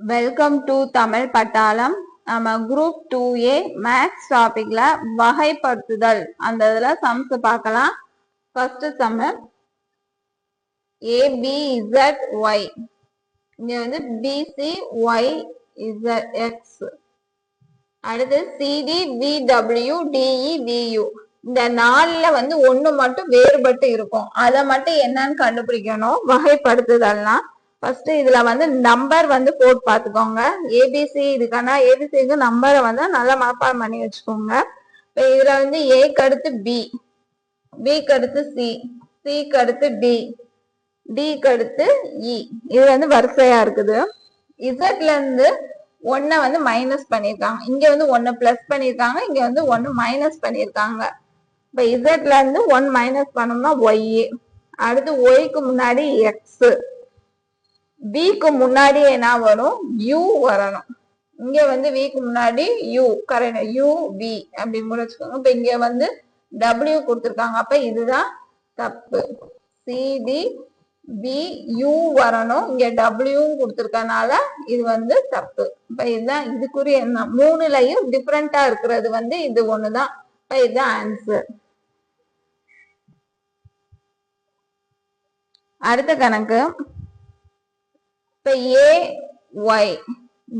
Welcome to Tamil பட்டாளம் நம்ம group two ஏ maths டாபிக்ல வகைப்படுத்துதல். அந்த இதுல சம்ஸ் பார்க்கலாம். First sum AB Z Y இங்க வந்து பிசி ஒய் இசட் எக்ஸ் அடுத்து சிடி விடபிள்யூ டிஇ வியூ இந்த நாலுல வந்து ஒண்ணு மட்டும் வேறுபட்டு இருக்கும். அதை மட்டும் என்னன்னு கண்டுபிடிக்கணும். வகைப்படுத்துதல்னா ஃபர்ஸ்ட் இதுல வந்து நம்பர் வந்து போட்டு பார்த்துக்கோங்க ஏபிசி இதுக்கான ஏபிசிக்கு நம்பரை வந்து நல்லா மனப்பாடம் பண்ணி வச்சுக்கோங்க. இப்போ இதுல வந்து ஏக்கு அடுத்து பி பிக்கு அடுத்து சி சிக்கு அடுத்து டி டிக்கு அடுத்து இ இது வந்து வரிசையா இருக்குது. இசட்ல இருந்து ஒன்னை வந்து மைனஸ் பண்ணியிருக்காங்க இங்க வந்து ஒன்னு பிளஸ் பண்ணியிருக்காங்க இங்க வந்து ஒன்னு மைனஸ் பண்ணியிருக்காங்க இப்போ இசட்ல இருந்து ஒன் மைனஸ் பண்ணோம்னா ஒய் அடுத்து ஒய்க்கு முன்னாடி எக்ஸ் விக்கு முன்னாடி என்ன வரும்? யூ வரணும். இங்க வந்து விக்கு முன்னாடி யூ கரெக்ட் யூ வி அப்படின்னு முடிச்சுக்கோங்க இப்ப இங்க வந்து டபிள்யூ கொடுத்துருக்காங்க. அப்ப இதுதான் தப்பு. சிடி பி யூ வரணும். இங்க டபிள்யூ கொடுத்துருக்கனால இது வந்து தப்பு. இப்ப இதுதான் இதுக்குரிய என்ன மூணுலயும் டிஃப்ரெண்டா இருக்கிறது வந்து இது ஒண்ணுதான். இப்ப இதுதான் ஆன்சர் அடுத்த கணக்கு. இப்போ ஏ ஒய்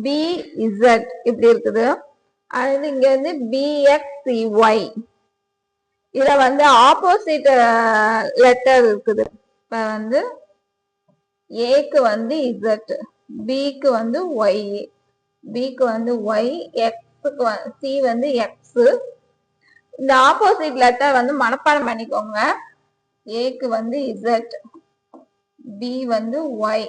பி இசட் இப்படி இருக்குது. அடுத்து இங்க வந்து பிஎக்ஸ் ஒய் இதுல வந்து ஆப்போசிட் லெட்டர் இருக்குது. இப்ப வந்து ஏக்கு வந்து இசட் பிக்கு வந்து ஒய் பிக்கு வந்து ஒய் எக்ஸுக்கு சி வந்து எக்ஸ் இந்த ஆப்போசிட் லெட்டர் வந்து மனப்பாடம் பண்ணிக்கோங்க. ஏக்கு வந்து இசட் பி வந்து ஒய்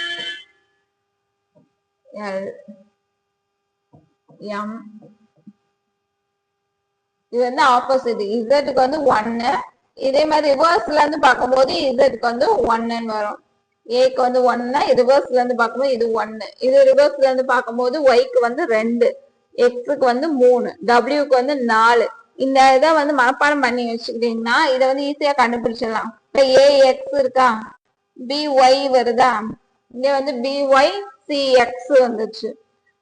எல் எம் இது வந்து ஆப்போசிட் இசட்டுக்கு வந்து ஒன்னு இதே மாதிரி ரிவர்ஸ்ல இருந்து பார்க்கும்போது இசட்டுக்கு வந்து ஒன்னுன்னு வரும். ஏக்கு வந்து ஒன்னா ரிவர்ஸ்ல இருந்து பார்க்கும்போது இது ஒன்னு இது ரிவர்ஸ்ல இருந்து பார்க்கும்போது ஒய்க்கு வந்து ரெண்டு. எக்ஸுக்கு வந்து மூணு. டபிள்யூக்கு வந்து நாலு. இந்த இதை வந்து மனப்பாடம் பண்ணி வச்சுக்கிட்டீங்கன்னா இதை வந்து ஈஸியா கண்டுபிடிச்சிடலாம். இப்ப ஏ எக்ஸ் இருக்கா? பி ஒய் வருதா? இங்க வந்து பி ஒய் சிஎக்ஸ் வந்துச்சு.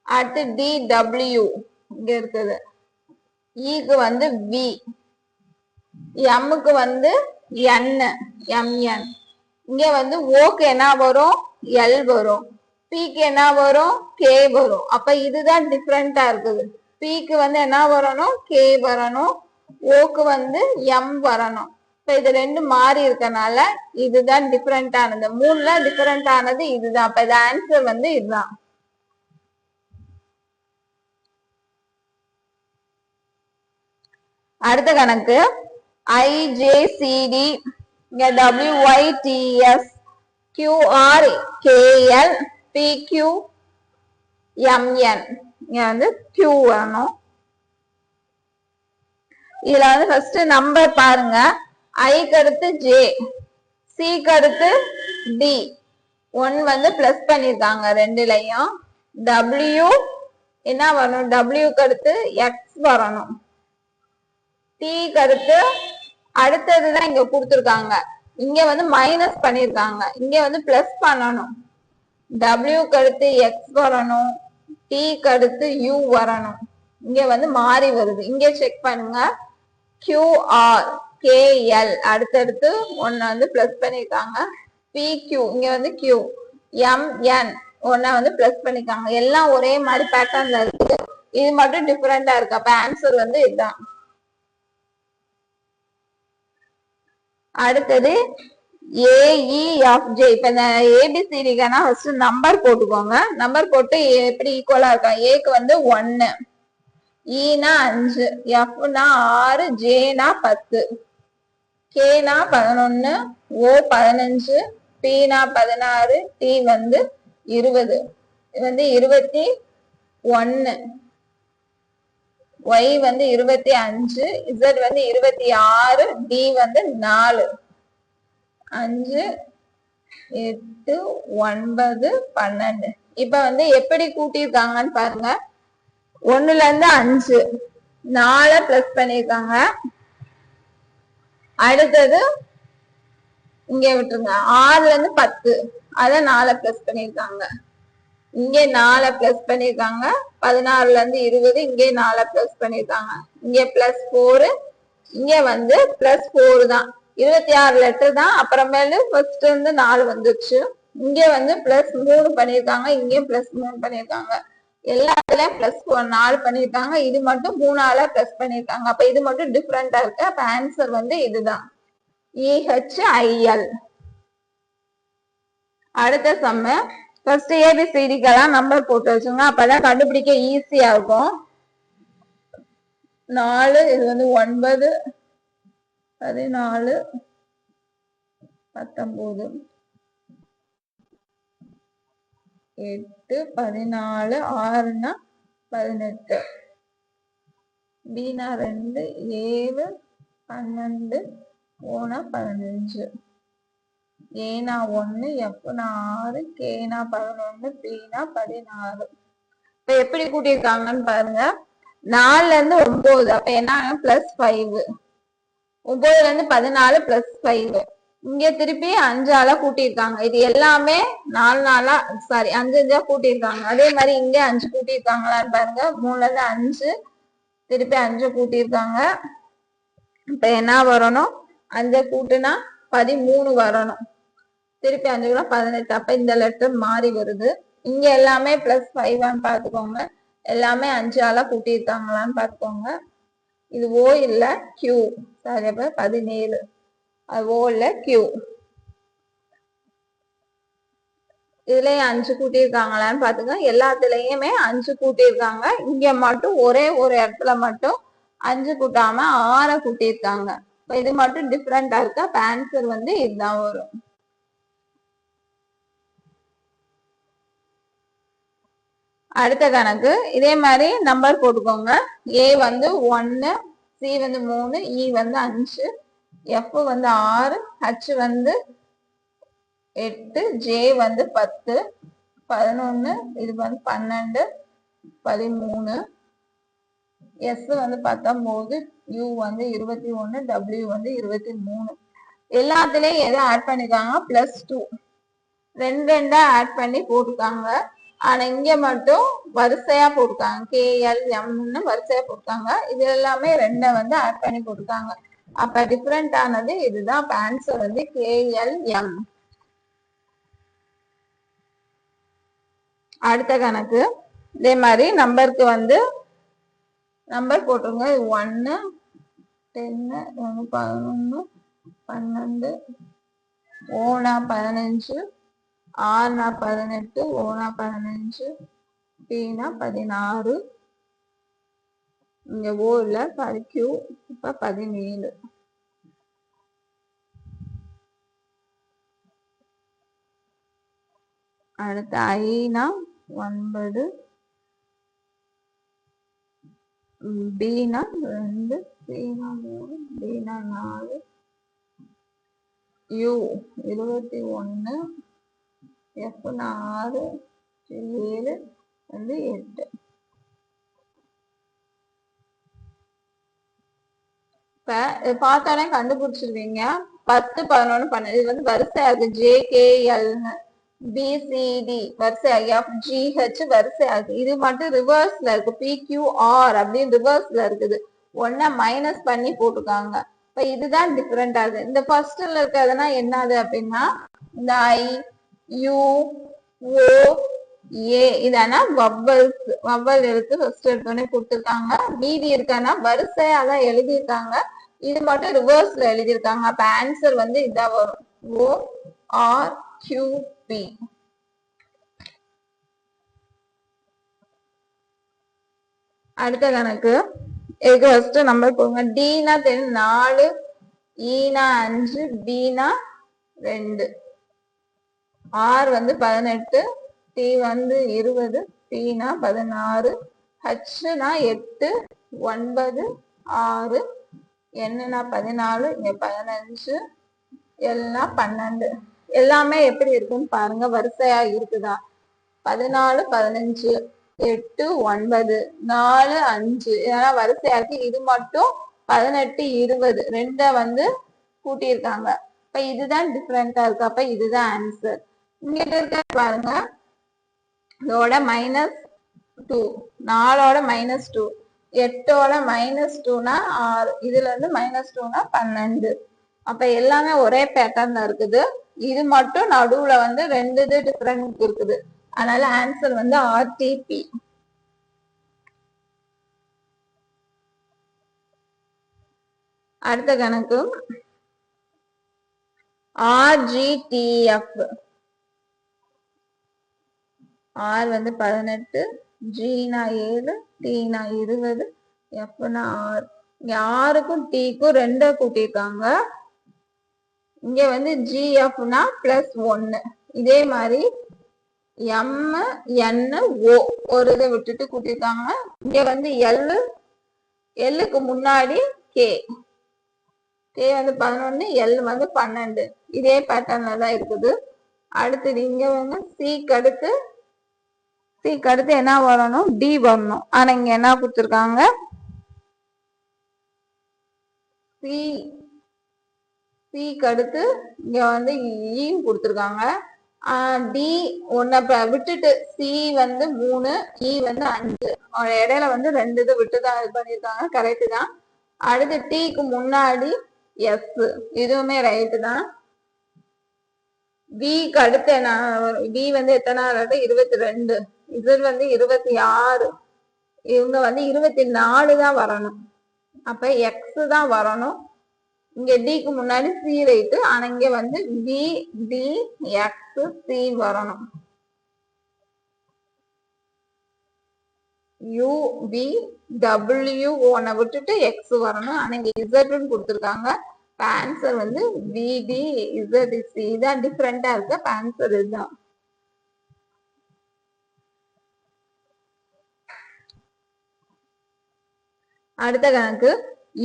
அடுத்து டிடபிள்யூ இங்க இருக்குது. E இக்கு வந்து வி எம்முக்கு வந்து என் எம்என் இங்க வந்து ஓக்கு என்ன வரும்? எல் வரும். பிக்கு என்ன வரும்? கே வரும். அப்ப இதுதான் டிஃப்ரெண்டா இருக்குது. பிக்கு வந்து என்ன வரணும்? கே வரணும். ஓக்கு வந்து எம் வரணும். இப்ப இது ரெண்டு மாறி இருக்கனால இதுதான் டிஃபரெண்ட் ஆனது. மூணுல டிஃபரெண்ட் ஆனது இதுதான். அப்ப இது ஆன்சர் வந்து இதுதான். அடுத்த கணக்கு. ஐஜேசிடி இங்க WYDS QR KL PQ MN இங்க வந்து கியூ வேணும். இதுல வந்து ஃபர்ஸ்ட் நம்பர் பாருங்க. ஐ கருத்து ஜே சிக்கு அடுத்து டி ஒன் வந்து பிளஸ் பண்ணிருக்காங்க ரெண்டுலயும். டபிள்யூ என்ன வரணும்? டபிள்யூ கருத்து எக்ஸ் வரணும். டிக்கு கருத்து அடுத்ததுதான் இங்க கொடுத்துருக்காங்க. இங்க வந்து மைனஸ் பண்ணிருக்காங்க. இங்க வந்து பிளஸ் பண்ணணும். டபிள்யூ கருத்து எக்ஸ் வரணும். டிக்கு அடுத்து யூ வரணும். இங்க வந்து மாறி வருது. இங்க செக் பண்ணுங்க. கியூஆர் கேஎல் அடுத்தடுத்து ஒன்னு வந்து பிளஸ் பண்ணிருக்காங்க. பிக்யூ இங்க வந்து கியூ எம்என் ஒன்ன வந்து பிளஸ் பண்ணிருக்காங்க. எல்லாம் ஒரே மாதிரி பேட்டர்ன்ல இருக்கு. இது மட்டும் டிஃபரெண்டா இருக்கு. அப்ப ஆன்சர் வந்து இதுதான். அடுத்தது ஏஇஎஃப்ஜே e, இப்ப இந்த ஏபிசிடிக்கான ஃபர்ஸ்ட் நம்பர் போட்டுக்கோங்க. நம்பர் போட்டு எப்படி ஈக்குவலா இருக்கா? ஏக்கு வந்து ஒன்னு ஈனா e அஞ்சு. எஃப்னா ஆறு. ஜேனா பத்து. கேனா பதினொன்னு ஓ பதினஞ்சு பீனா பதினாறு டி வந்து இருபது. இது வந்து இருபத்தி ஒன்னு. ஒய் வந்து இருபத்தி அஞ்சு இசட் வந்து இருபத்தி ஆறு டி வந்து நாலு. அஞ்சு எட்டு ஒன்பது பன்னெண்டு. இப்ப வந்து எப்படி கூட்டியிருக்காங்கன்னு பாருங்க. ஒண்ணுல இருந்து அஞ்சு. நாலு பிளஸ் பண்ணிருக்காங்க அடுத்தது இங்க விட்டுருங்க. ஆறுல இருந்து பத்து. அத நாலு பிளஸ் பண்ணிருக்காங்க இங்க நால பிளஸ் பண்ணிருக்காங்க பதினாறுல இருந்து இருபது இங்கே நால பிளஸ் பண்ணிருக்காங்க இங்க பிளஸ் போரு இங்க வந்து பிளஸ் போர் தான். இருபத்தி ஆறு லெட்டர் தான். அப்புறமேலு ஃபர்ஸ்ட் இருந்து நாலு வந்துருச்சு. இங்க வந்து பிளஸ் மூணு பண்ணிருக்காங்க இங்கேயும் பிளஸ் மூணு பண்ணிருக்காங்க எல்லாத்துலயும் பிளஸ் நாலு பண்ணிருக்காங்க. இது மட்டும் மூணால பிளஸ் பண்ணிருக்காங்க. அப்ப இது மட்டும் டிஃப்ரெண்டா இருக்கு. அப்ப ஆன்சர் வந்து இதுதான். இஹெச்ஐஎல் அடுத்த சம்ம ஃபர்ஸ்ட் ஏபிசிடிக்கெல்லாம் நம்பர் போட்டு வச்சுங்க. அப்பதான் கண்டுபிடிக்க ஈஸியா இருக்கும். நாலு இது வந்து ஒன்பது. பதினாலு பத்தொன்பது. எட்டு பதினாலு ஆறுனா பதினெட்டு. பீனா ரெண்டு ஏழு பன்னெண்டு ஓனா பதினஞ்சு. ஏனா ஒன்று எஃப்னா ஆறு கேனா பதினொன்னு பீனா பதினாறு. இப்ப எப்படி கூட்டியிருக்காங்கன்னு பாருங்க. நாலுல இருந்து ஒன்பது அப்ப என்ன? ப்ளஸ் ஃபைவ் ஒன்பதுல இருந்து பதினாலு ப்ளஸ் ஃபைவ் இங்க திருப்பி அஞ்சு ஆளா கூட்டியிருக்காங்க. இது எல்லாமே நாலு நாளா சாரி அஞ்சு அஞ்சா கூட்டியிருக்காங்க. அதே மாதிரி இங்க அஞ்சு கூட்டியிருக்காங்களான்னு பாருங்க. மூணுல இருந்து அஞ்சு திருப்பி அஞ்சு கூட்டியிருக்காங்க. இப்ப என்ன வரணும்? அஞ்ச கூட்டுனா பதிமூணு வரணும். திருப்பி அஞ்சு கூட பதினெட்டு. அப்ப இந்த லெட்டர் மாறி வருது. இங்க எல்லாமே பிளஸ் ஃபைவான்னு பாத்துக்கோங்க எல்லாமே அஞ்சு ஆளா கூட்டியிருக்காங்களான்னு பாத்துக்கோங்க இது ஓ இல்ல கியூ சாரி அப்ப பதினேழு. ஓல கியூ. இதுலயும் அஞ்சு கூட்டியிருக்காங்களான்னு பாத்துங்க எல்லாத்துலயுமே அஞ்சு கூட்டியிருக்காங்க. இங்க மட்டும் ஒரே ஒரு இடத்துல மட்டும் அஞ்சு கூட்டாம ஆற கூட்டியிருக்காங்க. இது மட்டும் டிஃப்ரெண்டா இருக்கா? அப்ப ஆன்சர் வந்து இதுதான் வரும். அடுத்த கணக்கு. இதே மாதிரி நம்பர் போட்டுக்கோங்க. ஏ வந்து ஒன்னு சி வந்து மூணு இ வந்து அஞ்சு. எஃப் வந்து ஆறு ஹச் வந்து எட்டு ஜே வந்து பத்து பதினொன்று இது வந்து பன்னெண்டு பதிமூணு எஸ் வந்து பத்தொம்போது யூ வந்து இருபத்தி ஒன்று டபிள்யூ வந்து இருபத்தி மூணு. எல்லாத்துலேயும் எதை ஆட் பண்ணிருக்காங்க? ப்ளஸ் டூ ரெண்டு ரெண்டாக ஆட் பண்ணி போட்டுருக்காங்க. ஆனால் இங்கே மட்டும் வரிசையாக போட்டிருக்காங்க. கேஎல் எம்னு வரிசையா போட்டிருக்காங்க. இது எல்லாமே ரெண்டை வந்து ஆட் பண்ணி போட்டிருக்காங்க. அப்ப டிஃபரெண்ட் ஆனது இதுதான். ஆன்சர் வந்து கேஎல்எம் அடுத்த கணக்கு. இதே மாதிரி நம்பருக்கு வந்து நம்பர் போட்டுருங்க. ஒன்னு டென்னு பதினொன்று பன்னெண்டு ஓனா பதினஞ்சு ஆறுனா பதினெட்டு ஓனா பதினஞ்சு பீனா பதினாறு இங்க ஓ இல்ல கியூ இப்ப பதினேழு. அடுத்து ஐனா ஒன்பது. பீனா ரெண்டு. சீனா மூணு. பீனா நாலு. யூ இருபத்தி ஒன்று எஃப்னா ஆறு. ஏழு. வந்து எட்டு. இப்ப பார்த்தோன்னே கண்டுபிடிச்சிருவீங்க. பத்து பதினொன்னு பன்னெண்டு. இது வந்து வரிசையா இருக்கு ஜே கே எல்னு பிசிடி வரிசை எஃப் ஜிஹெச் வரிசை இருக்கு இது மட்டும் ரிவர்ஸ்ல இருக்கு. பி கியூ ஆர் அப்படின்னு ரிவர்ஸ்ல இருக்குது. ஒன்ன மைனஸ் பண்ணி போட்டிருக்காங்க. இப்ப இதுதான் டிஃபரெண்ட் ஆகுது இந்த ஃபர்ஸ்ட்ல இருக்கிறதுனா என்னது அப்படின்னா இந்த ஐ யூ ஓ ஏ இதனா? வவ்வல்ஸ் வவ்வல் எழுத்து ஃபர்ஸ்ட் எடுத்தோடனே கொடுத்துருக்காங்க. மீதி இருக்கானா? வரிசையா தான் எழுதியிருக்காங்க. இது மட்டும் ரிவர்ஸ்ல எழுதியிருக்காங்க. அப்ப ஆன்சர் வந்து இதான் வரும். ஓ ஆர் கியூ பி அடுத்த கணக்கு இதுக்கு ஃபர்ஸ்ட் நம்பர் போடுங்க டினா தெரியும் நாலு e ஈனா அஞ்சு பீனா ரெண்டு. ஆர் வந்து பதினெட்டு டி வந்து இருபது பீனா பதினாறு ஹச்னா எட்டு ஒன்பது ஆறு என்னன்னா பதினாலு இங்க பதினஞ்சு எல்லாம் பன்னெண்டு. எல்லாமே எப்படி இருக்குன்னு பாருங்க வரிசையா இருக்குதா. பதினாலு பதினஞ்சு எட்டு ஒன்பது நாலு அஞ்சு. இதெல்லாம் வரிசையா இருக்கு. இது மட்டும் பதினெட்டு இருபது. ரெண்ட வந்து கூட்டியிருக்காங்க. இப்ப இதுதான் டிஃப்ரெண்டா இருக்கு. அப்ப இதுதான் ஆன்சர் இங்கிட்ட இருக்க பாருங்க. இதோட மைனஸ் டூ நாலோட மைனஸ் டூ எட்டோட மைனஸ் டூனா ஆறு. இதுல இருந்து மைனஸ் டூனா பன்னெண்டு. அப்ப எல்லாமே ஒரே பேட்டர்ன்ல இருக்குது. இது மட்டும் நடுவுல வந்து ரெண்டு இது டிஃபரெண்ட் இருக்குது. அதனால ஆன்சர் வந்து ஆர்டிபி அடுத்த கணக்கு. ஆர்ஜிடிஎஃப் ஆர் வந்து பதினெட்டு. ஜீனா ஏழு டீனா இருபது எஃப்னா ஆறு. ஆறுக்கும் டீக்கும் ரெண்ட கூட்டியிருக்காங்க. இங்க வந்து ஜிஎஃப்னா பிளஸ் ஒன்னு. இதே மாதிரி எம் என் ஓ ஒரு இதை விட்டுட்டு கூட்டியிருக்காங்க. இங்க வந்து எல் எல்லுக்கு முன்னாடி கே கே வந்து பதினொன்னு எல் வந்து பன்னெண்டு. இதே பேட்டர்ன்ல தான் இருக்குது. அடுத்தது இங்க வந்து சிக்கு அடுத்து சிக்கு அடுத்து என்ன வரணும்? டி வரணும். ஆனா இங்க என்ன கொடுத்துருக்காங்க? சி சிக்கு அடுத்து இங்க வந்து e ஈன்னு கொடுத்துருக்காங்க. டி ஒன்ன விட்டுட்டு சி வந்து மூணு இ வந்து அஞ்சு. இடையில வந்து ரெண்டு இது விட்டு தான் இது பண்ணியிருக்காங்க. கரெக்டு தான். அடுத்து டீக்கு முன்னாடி எஸ் இதுவுமே ரைட்டு தான். விக்கு அடுத்து என்ன? வி வந்து எத்தனை இருபத்தி ரெண்டு. இவர் வந்து இருபத்தி ஆறு. இவங்க வந்து இருபத்தி நாலு தான் வரணும். அப்ப எக்ஸ் தான் வரணும். இங்க டிக்கு முன்னாடி சி ரைட்டு ஆனா இங்க வந்து பி டி எக்ஸ் சி வரணும். யூ பி டபிள்யூ ஒன்னை விட்டுட்டு எக்ஸ் வரணும். ஆனா இங்க இசட்னு கொடுத்துருக்காங்க. ஆன்சர் வந்து பிடி இசட் சி தான் டிஃப்ரெண்டா இருக்கு. ஆன்சர் இதுதான். அடுத்த கணக்கு.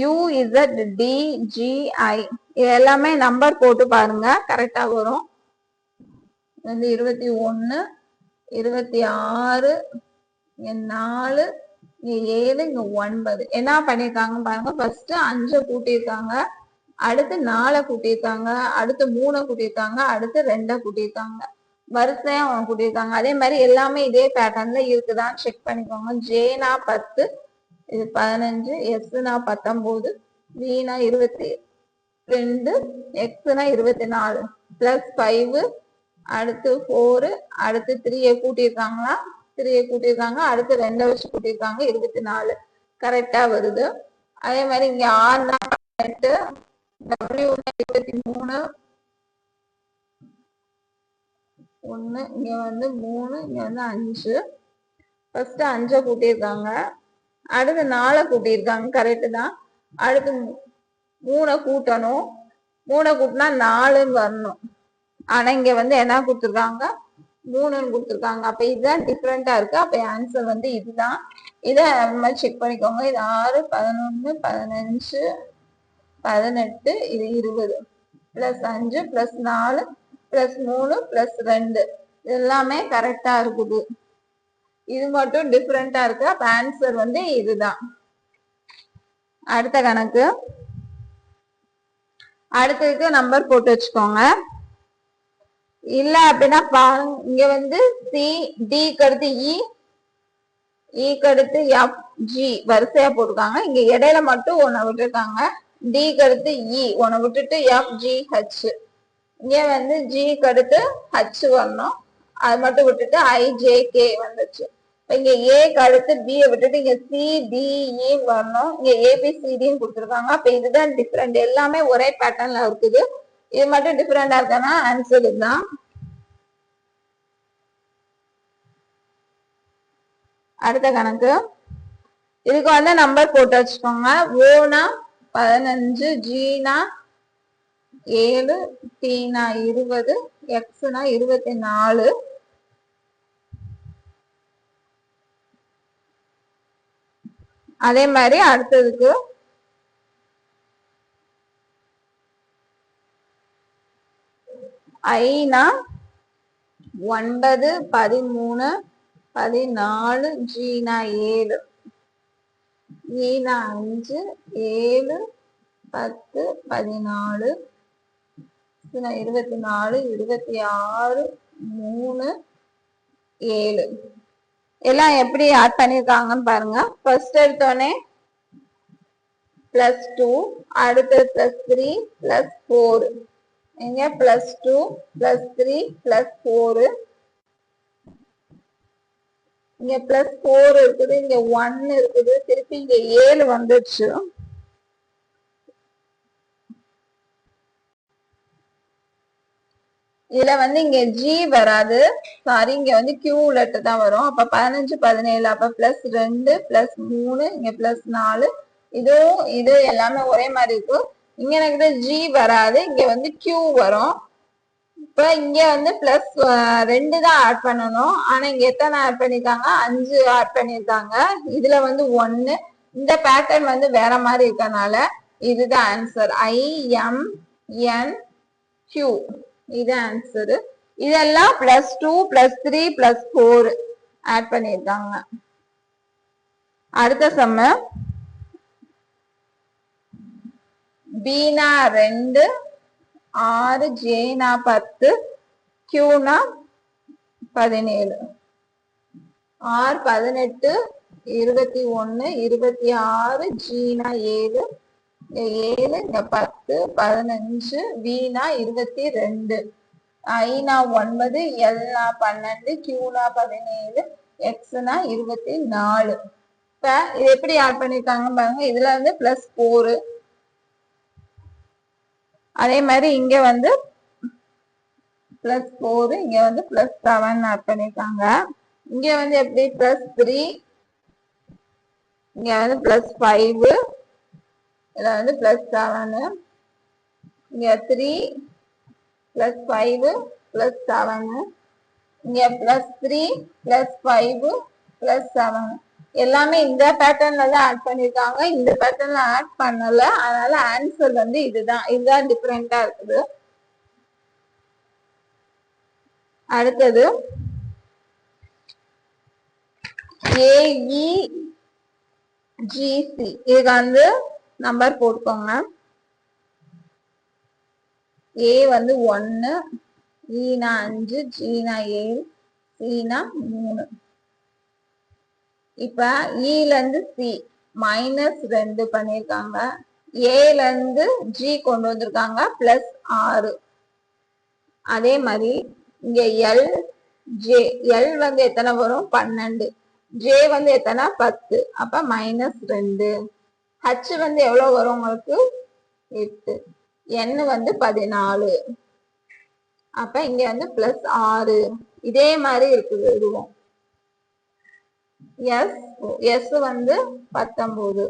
யூஇசட் டிஜிஐ இது எல்லாமே நம்பர் போட்டு பாருங்க. கரெக்டா வரும். வந்து இருபத்தி ஒன்னு இருபத்தி ஆறு இங்க நாலு இங்க ஏழு இங்க ஒன்பது. என்ன பண்ணிருக்காங்க பாருங்க. ஃபர்ஸ்ட் அஞ்சை கூட்டியிருக்காங்க. அடுத்து நாலை கூட்டியிருக்காங்க. அடுத்து மூணை கூட்டியிருக்காங்க. அடுத்து ரெண்டை கூட்டியிருக்காங்க. வரிசையா அவங்க கூட்டியிருக்காங்க. அதே மாதிரி எல்லாமே இதே பேட்டர்ன்ல இருக்குதான்னு செக் பண்ணிக்கோங்க. ஜேனா பத்து இது பதினஞ்சு எஸ்னா பத்தொன்பது வீணா இருபத்தி ரெண்டு எக்ஸ்னா இருபத்தி நாலு. பிளஸ் ஃபைவ் அடுத்து ஃபோரு அடுத்து த்ரீயை கூட்டியிருக்காங்களா? த்ரீயை கூட்டியிருக்காங்க அடுத்து ரெண்டை வச்சு கூட்டியிருக்காங்க இருபத்தி நாலு. கரெக்டா வருது. அதே மாதிரி இங்க ஆறுனா பதினெட்டு டபிள்யூனா இருபத்தி மூணு. ஒன்று இங்கே வந்து மூணு இங்க வந்து அஞ்சு. ஃபர்ஸ்ட் அஞ்சை கூட்டியிருக்காங்க. அடுத்து நாலை கூட்டியிருக்காங்க கரெக்டு தான். அடுத்து மூணை கூட்டணும். மூணை கூட்டினா நாலுன்னு வரணும். ஆனா இங்க வந்து என்ன கொடுத்துருக்காங்க? மூணுன்னு கொடுத்துருக்காங்க. அப்ப இதுதான் டிஃப்ரெண்டா இருக்கு. அப்ப ஆன்சர் வந்து இதுதான். இதை மாதிரி செக் பண்ணிக்கோங்க. இது ஆறு பதினொன்னு பதினஞ்சு பதினெட்டு இது இருபது. பிளஸ் அஞ்சு பிளஸ் நாலு பிளஸ் மூணு பிளஸ் ரெண்டு. இது எல்லாமே கரெக்டா இருக்குது. இது மட்டும் டிஃப்ரெண்டா இருக்கு. அப்ப ஆன்சர் வந்து இதுதான். அடுத்த கணக்கு. அடுத்ததுக்கு நம்பர் போட்டு வச்சுக்கோங்க. இல்ல அப்படின்னா பாருங்க இங்க வந்து சி டி கடுத்து இ இக்கு அடுத்து e, e எஃப் ஜி வரிசையா போட்டிருக்காங்க. இங்க இடையில மட்டும் ஒண்ணு விட்டுருக்காங்க. டிக்கு அடுத்து e, இ ஒன்ன விட்டுட்டு எஃப் ஜி ஹச் இங்க வந்து ஜி அடுத்து ஹச் வரணும். அது மட்டும் விட்டுட்டு ஐ ஜே கே வந்துச்சு. இங்க ஏக்கு அடுத்து B விட்டுட்டு இங்க சி டிஇ e வரணும். இங்க ஏபிசிடின்னு கொடுத்துருக்காங்க. அப்ப இதுதான் டிஃப்ரெண்ட் எல்லாமே ஒரே பேட்டர்ன்ல இருக்குது. இது மட்டும் டிஃப்ரெண்டா இருக்கனா? ஆன்சர் இதுதான். அடுத்த கணக்கு. இதுக்கு வந்து நம்பர் போட்டு வச்சுக்கோங்க. ஓனா பதினஞ்சு ஜீனா ஏழு டீனா இருபது எக்ஸ்னா இருபத்தி நாலு. அதே மாதிரி அடுத்ததுக்கு ஐனா ஒன்பது பதிமூணு பதினாலு ஜீனா ஏழு. E ஈனா அஞ்சு ஏழு பத்து பதினாலு இருபத்தி நாலு இருபத்தி ஆறு மூணு ஏழு. எல்லாம் எப்படி ஆட் பண்ணியிருக்காங்கன்னு பாருங்க. ஃபர்ஸ்ட் எடுத்தோடனே பிளஸ் டூ அடுத்தது பிளஸ் த்ரீ பிளஸ் ஃபோர் இங்கே plus two plus three plus four இங்கே பிளஸ் ஃபோர் இருக்குது இங்கே ஒன் இருக்குது திருப்பி இங்கே ஏழு வந்துடுச்சு. இதுல வந்து இங்க ஜி வராது. சாரி இங்க வந்து கியூ லெட்டர் தான் வரும். அப்ப பதினஞ்சு பதினேழு அப்ப பிளஸ் ரெண்டு பிளஸ் மூணு இங்க பிளஸ் நாலு. இதுவும் இது எல்லாமே ஒரே மாதிரி இருக்கும். இங்க எனக்கு ஜி வராது. இங்க வந்து கியூ வரும். இப்ப இங்க வந்து பிளஸ் ரெண்டு தான் ஆட் பண்ணணும். ஆனா இங்க எத்தனை ஆட் பண்ணிருக்காங்க? அஞ்சு ஆட் பண்ணிருக்காங்க. இதுல வந்து ஒன்னு இந்த பேட்டர்ன் வந்து வேற மாதிரி இருக்கனால இதுதான் answer I M N Q இது ஆன்சரு இதெல்லாம் plus two plus three plus four add பண்ணியிருக்காங்க அடுத்த செம்ம பீனா ரெண்டு ஆறு ஜேனா பத்து கியூனா பதினேழு. ஆர் பதினெட்டு இருபத்தி ஒன்னு இருபத்தி ஆறு ஜீனா ஏழு ஏழு இங்க பத்து பதினஞ்சு வீணா இருபத்தி ரெண்டு ஐநா ஒன்பது எல்னா பன்னெண்டு கியூனா பதினேழு எக்ஸ்னா இருபத்தி நாலு இப்ப இது எப்படி ஆட் பண்ணிருக்காங்க பாருங்க. இதுல வந்து பிளஸ் ஃபோரு அதே மாதிரி இங்க வந்து பிளஸ் ஃபோரு இங்க வந்து பிளஸ் செவன் ஆட் பண்ணிருக்காங்க. இங்க வந்து எப்படி? பிளஸ் த்ரீ இங்க வந்து பிளஸ் ஃபைவ் இதில் வந்து ப்ளஸ் செவனு இங்கே three plus five plus seven இங்கே plus three plus five plus seven எல்லாமே இந்த பேட்டர்ன்ல தான் ஆட் பண்ணியிருக்காங்க இந்த பேட்டர்ன்ல ஆட் பண்ணல. அதனால ஆன்சர் வந்து இதுதான். இதுதான் டிஃப்ரெண்டா இருக்குது. அடுத்தது ஏஇ ஜிசி இதுக்கு வந்து நம்பர் போட்டுக்கோங்க. ஏ வந்து ஒன்று ஈனா e அஞ்சு ஜீனா ஏழு சீனா மூணு. இப்போ ஈல e இருந்து சி மைனஸ் ரெண்டு பண்ணியிருக்காங்க ஏலேருந்து ஜி கொண்டு வந்திருக்காங்க பிளஸ் ஆறு. அதே மாதிரி இங்கே எல் ஜே எல் வந்து எத்தனை வரும்? பன்னெண்டு. ஜே வந்து எத்தனை? பத்து. அப்போ மைனஸ் ரெண்டு. ஹச் வந்து எவ்வளவு வரும் உங்களுக்கு? எட்டு. என் வந்து பதினாலு. அப்ப இங்க வந்து பிளஸ் ஆறு. இதே மாதிரி இருக்குது இதுவும். எஸ் எஸ் வந்து பத்தொன்பது.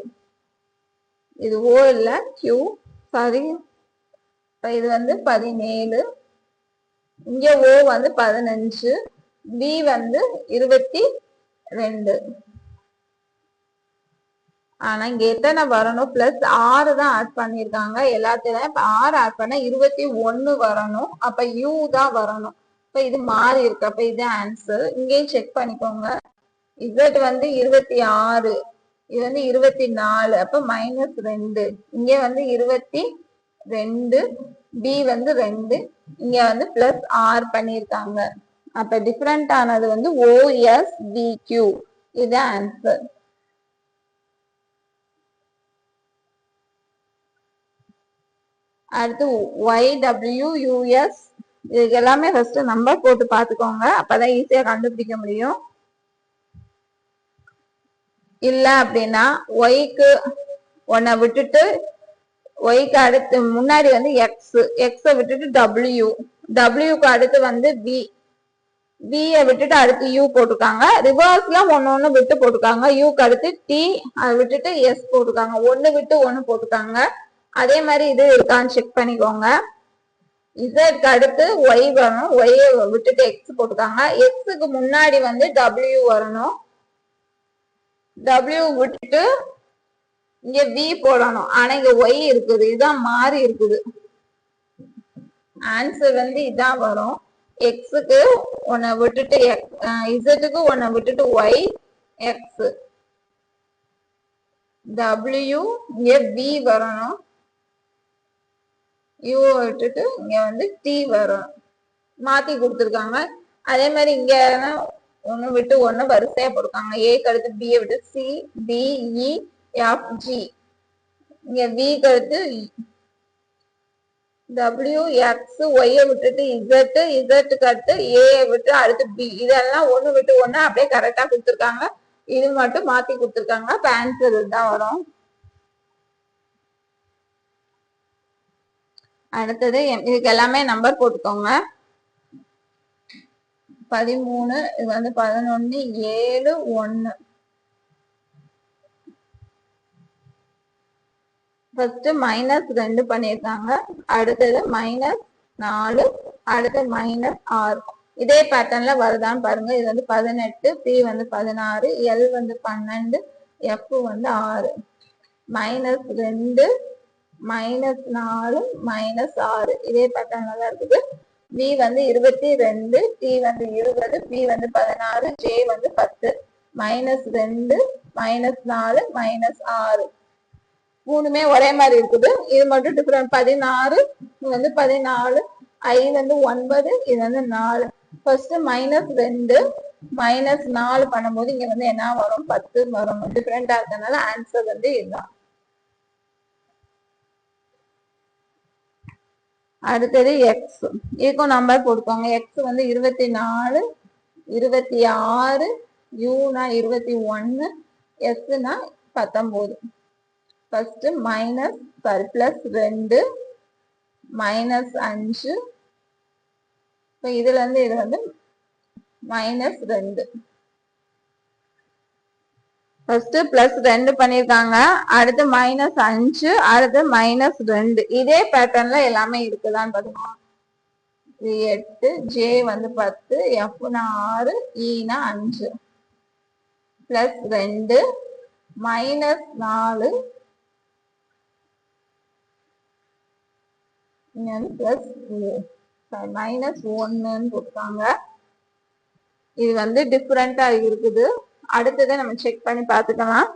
இது ஓ இல்ல கியூ சாரி இது வந்து பதினேழு. இங்க ஓ வந்து பதினஞ்சு. பி வந்து இருபத்தி ரெண்டு. ஆனா இங்க எத்தனை வரணும்? பிளஸ் ஆறு தான் ஆட் பண்ணிருக்காங்க. எல்லாத்தையும் இப்ப ஆறு ஆட் பண்ண இருபத்தி ஒன்னு வரணும். அப்ப யூ தான் வரணும். இப்ப இது மாறி இருக்கு. அப்ப இது ஆன்சர் இங்கேயும் செக் பண்ணிக்கோங்க. இசட் வந்து இருபத்தி ஆறு. இது வந்து இருபத்தி நாலு. அப்ப மைனஸ் ரெண்டு. இங்க வந்து இருபத்தி ரெண்டு. பி வந்து ரெண்டு. இங்க வந்து பிளஸ் ஆர் பண்ணிருக்காங்க. அப்ப டிஃபரெண்ட் ஆனது வந்து ஓஎஸ் பி கியூ இது ஆன்சர் அடுத்து ஒய் டபிள்யூ யூஎஸ் இதுக்கு எல்லாமே ஃபர்ஸ்ட் நம்பர் போட்டு பார்த்துக்கோங்க. அப்பதான் ஈஸியா கண்டுபிடிக்க முடியும். இல்ல அப்படின்னா ஒய்க்கு ஒன்னை விட்டுட்டு ஒய்க்கு அடுத்து முன்னாடி வந்து எக்ஸ் எக்ஸை விட்டுட்டு டபிள்யூ டபிள்யூக்கு அடுத்து வந்து பி பியை விட்டுட்டு அடுத்து யூ போட்டிருக்காங்க ரிவர்ஸ்ல ஒன்னு ஒன்னு விட்டு போட்டிருக்காங்க யூக்கு அடுத்து டி அதை விட்டுட்டு எஸ் போட்டிருக்காங்க ஒன்னு விட்டு ஒன்னு போட்டிருக்காங்க அதே மாதிரி இது இருக்கான்னு செக் பண்ணிக்கோங்க. இசட்க்கு அடுத்து ஒய் வரணும். ஒய் விட்டுட்டு எக்ஸ் போட்டுக்காங்க. எக்ஸுக்கு முன்னாடி வந்து டபிள்யூ வரணும். டபிள்யூ விட்டுட்டு இங்க வி போடணும். ஆனா இங்க ஒய் இருக்குது. இதுதான் மாறி இருக்குது. ஆன்சர் வந்து இதான் வரும். எக்ஸுக்கு ஒன்ன விட்டுட்டு இசட்டுக்கு ஒன்ன விட்டுட்டு ஒய் எக்ஸ் டபிள்யூ இங்க வி வரணும். யூ விட்டுட்டு இங்க வந்து டி வரும். மாத்தி கொடுத்துருக்காங்க. அதே மாதிரி இங்க ஒண்ணு விட்டு ஒண்ணு வரிசையா போட்டிருக்காங்க. ஏக்கு அடுத்து பியை விட்டு சி டி எஃப் ஜி இங்க விக்கு அடுத்து டபிள்யூ எக்ஸ் ஒய்யை விட்டுட்டு இசட் இசட்டுக்கு அடுத்து ஏ விட்டு அடுத்து பி இதெல்லாம் ஒண்ணு விட்டு ஒண்ணு அப்படியே கரெக்டா கொடுத்துருக்காங்க. இது மட்டும் மாத்தி கொடுத்துருக்காங்க. அப்ப ஆன்சர் தான் வரும். அடுத்தது இதுக்கு எல்லாமே நம்பர் போட்டுக்கோங்க. பதிமூணு இது வந்து பதினொன்னு ஏழு ஒன்னு. ஃபர்ஸ்ட் மைனஸ் ரெண்டு பண்ணியிருக்காங்க. அடுத்தது மைனஸ் நாலு அடுத்து மைனஸ் ஆறு. இதே பேட்டர்ன்ல வருதான்னு பாருங்க. இது வந்து பதினெட்டு பி வந்து பதினாறு எல் வந்து பன்னெண்டு எஃப் வந்து ஆறு. மைனஸ் ரெண்டு மைனஸ் நாலு மைனஸ் ஆறு. இதே பேட்டர்ன்ல தான் இருக்குது. வி வந்து இருபத்தி ரெண்டு டி வந்து இருபது பி வந்து பதினாறு ஜே வந்து பத்து. மைனஸ் ரெண்டு மைனஸ் நாலு மைனஸ் ஆறு. மூணுமே ஒரே மாதிரி இருக்குது. இது மட்டும் டிஃப்ரெண்ட் பதினாறு இது வந்து பதினாலு. ஐ வந்து ஒன்பது இது வந்து நாலு. ஃபர்ஸ்ட் மைனஸ் ரெண்டு மைனஸ் நாலு பண்ணும்போது இங்க வந்து என்ன வரும்? பத்து வரும். டிஃப்ரெண்டா இருக்கனால ஆன்சர் வந்து இதுதான். அடுத்தது எக்ஸ் இதுக்கும் நம்பர் போட்டுக்கோங்க. எக்ஸ் வந்து இருபத்தி நாலு இருபத்தி ஆறு யூனா இருபத்தி ஒன்று எஸ்னா பத்தொம்போது. ஃபஸ்ட்டு மைனஸ் சாரி ப்ளஸ் ரெண்டு மைனஸ் அஞ்சு. இப்போ இதுலேருந்து இது வந்து மைனஸ் ரெண்டு. ஃபர்ஸ்ட் பிளஸ் ரெண்டு பண்ணிருக்காங்க அடுத்து மைனஸ் அஞ்சு அடுத்து மைனஸ் ரெண்டு. இதே பேட்டர்ன்ல எல்லாமே இருக்குதான்னு பாருங்க எட்டு ஜே வந்து பத்து எஃப்னா ஆறு e ஈனா அஞ்சு. பிளஸ் ரெண்டு மைனஸ் நாலு. பிளஸ் மைனஸ் ஒன்னுன்னு கொடுத்தாங்க இது வந்து டிஃப்ரெண்டா இருக்குது. அடுத்ததை நம்ம செக் பண்ணி பார்த்துக்கலாம்.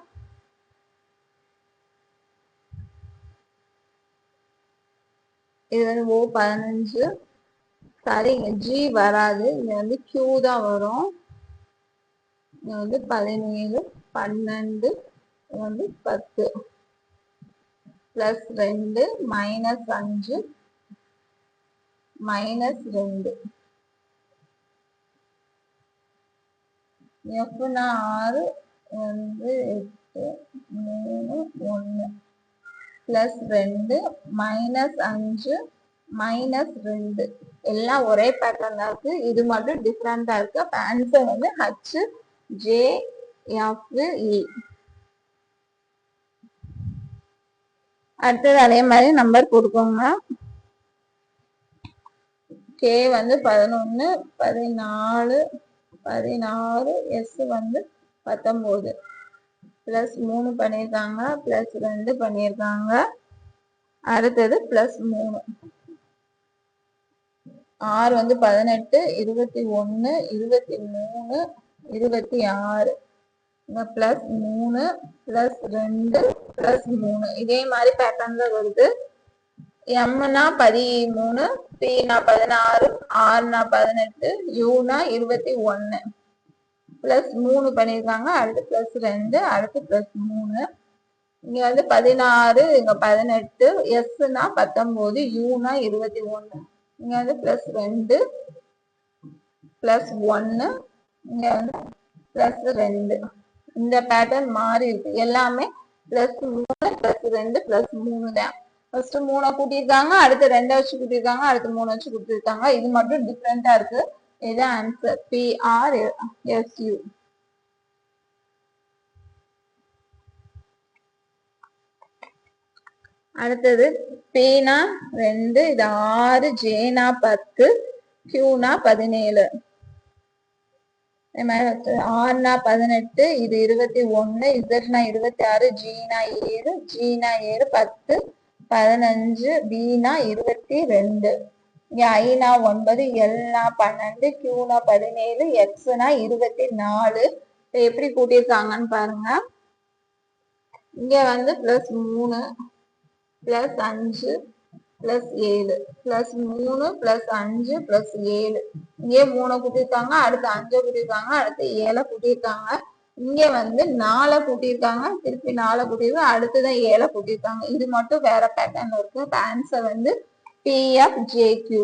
இது வந்து ஓ பதினஞ்சு. சரிங்க ஜி வராது. இங்க வந்து கியூ தான் வரும். இங்க வந்து பதினேழு பன்னெண்டு வந்து பத்து. பிளஸ் ரெண்டு மைனஸ் அஞ்சு மைனஸ் ரெண்டு. எஃப்னா ஆறு வந்து எட்டு மூணு ஒன்று ப்ளஸ் ரெண்டு மைனஸ் அஞ்சு மைனஸ் ரெண்டு. எல்லாம் ஒரே பேட்டர்ன் தான் இருக்கு. இது மட்டும் டிஃப்ரெண்டா இருக்கு. அப்ப ஆன்சர் வந்து ஹச் ஜே எஃப் இ அடுத்தது அதே மாதிரி நம்பர் கொடுக்கோங்க. கே வந்து பதினொன்று பதினாலு பதினாறு எஸ் வந்து பத்தொம்போது ப்ளஸ் மூணு பண்ணியிருக்காங்க ப்ளஸ் ரெண்டு பண்ணியிருக்காங்க. அடுத்தது ப்ளஸ் மூணு. ஆறு வந்து பதினெட்டு இருபத்தி ஒன்று இருபத்தி மூணு இருபத்தி ஆறு. இங்க ப்ளஸ் மூணு ப்ளஸ் ரெண்டு ப்ளஸ் மூணு. இதே மாதிரி பேட்டர்ன்ல வருது. எம்னா பதிமூணு பினா பதினாறு ஆறுனா பதினெட்டு யூனா இருபத்தி ஒன்னு. பிளஸ் மூணு பண்ணியிருக்காங்க அடுத்து பிளஸ் ரெண்டு அடுத்து பிளஸ் மூணு. இங்க வந்து பதினாறு இங்க பதினெட்டு எஸ்னா பத்தொன்பது யூனா இருபத்தி ஒன்னு. இங்க வந்து பிளஸ் ரெண்டு பிளஸ் ஒன்னு இங்க வந்து பிளஸ் ரெண்டு. இந்த பேட்டர்ன் மாறி இருக்கு எல்லாமே பிளஸ் மூணு பிளஸ் ரெண்டு பிளஸ் மூணு தான். ஃபர்ஸ்ட் மூணை கூட்டியிருக்காங்க அடுத்து ரெண்டை வச்சு கூட்டியிருக்காங்க அடுத்து மூணு வச்சு கூட்டியிருக்காங்க இது மட்டும் டிஃப்ரெண்டா இருக்கு. இது ஆன்சர் பிஆர் எஸ்யூ அடுத்தது பேனா ரெண்டு இது ஆறு ஜேனா பத்து கியூனா பதினேழு. இதே ஆறுனா பதினெட்டு இது இருபத்தி ஒன்னு இசட்னா இருபத்தி ஆறு ஜீனா ஏழு ஜீனா ஏழு பத்து பதினஞ்சு பீனா இருபத்தி ரெண்டு. இங்க ஐனா ஒன்பது எல்னா பன்னெண்டு கியூனா பதினேழு எக்ஸ்னா இருபத்தி நாலு. எப்படி கூட்டியிருக்காங்கன்னு பாருங்க. இங்க வந்து பிளஸ் மூணு பிளஸ் அஞ்சு பிளஸ் ஏழு. பிளஸ் மூணு பிளஸ் அஞ்சு பிளஸ் ஏழு. இங்கே மூணை கூட்டியிருக்காங்க அடுத்து அஞ்சை கூட்டியிருக்காங்க அடுத்து ஏழை கூட்டியிருக்காங்க. இங்க வந்து நாலை கூட்டியிருக்காங்க. திருப்பி நாலை கூட்டியிருக்காங்க. அடுத்துதான் ஏழை கூட்டியிருக்காங்க. இது மட்டும் வேற பேட்டர்ன் இருக்கு. ஆன்சர் வந்து பிஎஃப் ஜேக்யூ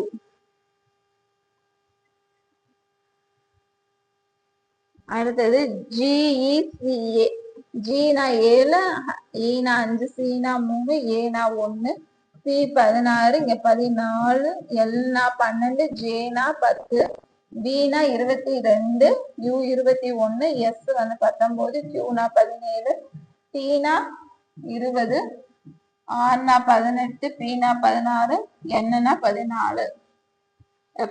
அடுத்தது ஜிஇசிஏ ஜீனா ஏழு e ஈனா அஞ்சு சீனா மூணு ஏனா ஒன்னு சி பதினாறு இங்க பதினாலு எல்னா பன்னெண்டு ஜேனா பத்து. பினா இருபத்தி ரெண்டு யூ இருபத்தி ஒன்று எஸ் வந்து பத்தொன்பது கியூனா பதினேழு டீனா இருபது ஆர்னா பதினெட்டு பீனா பதினாறு என்னன்னா பதினாலு.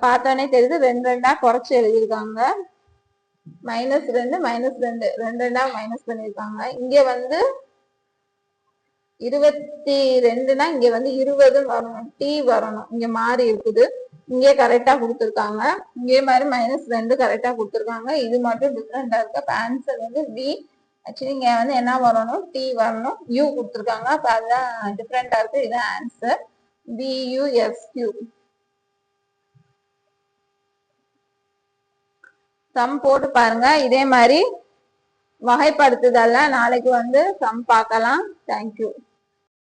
பார்த்தோன்னே தெரியுது ரெண்டு ரெண்டா குறைச்சி எழுதியிருக்காங்க. மைனஸ் ரெண்டு மைனஸ் ரெண்டு ரெண்டு ரெண்டா மைனஸ் பண்ணியிருக்காங்க. இங்க வந்து இருபத்தி ரெண்டுனா இங்க வந்து இருபது வரணும் டி வரணும். இங்க மாறி இருக்குது. இங்கே கரெக்டா கொடுத்துருக்காங்க. இங்கே மாதிரி மைனஸ் ரெண்டு கரெக்டா கொடுத்துருக்காங்க. இது மட்டும் டிஃப்ரெண்டா இருக்கு. அப்ப ஆன்சர் வந்து பி ஆக்சுவலி இங்க வந்து என்ன வரணும்? டி வரணும். யூ கொடுத்துருக்காங்க. அப்ப அதுதான் டிஃப்ரெண்டா இருக்கு. இதுதான் ஆன்சர் பியூஎஸ்கியூ சம் போட்டு பாருங்க. இதே மாதிரி வகைப்படுத்துதல்ல. நாளைக்கு வந்து சம் பார்க்கலாம். தேங்க்யூ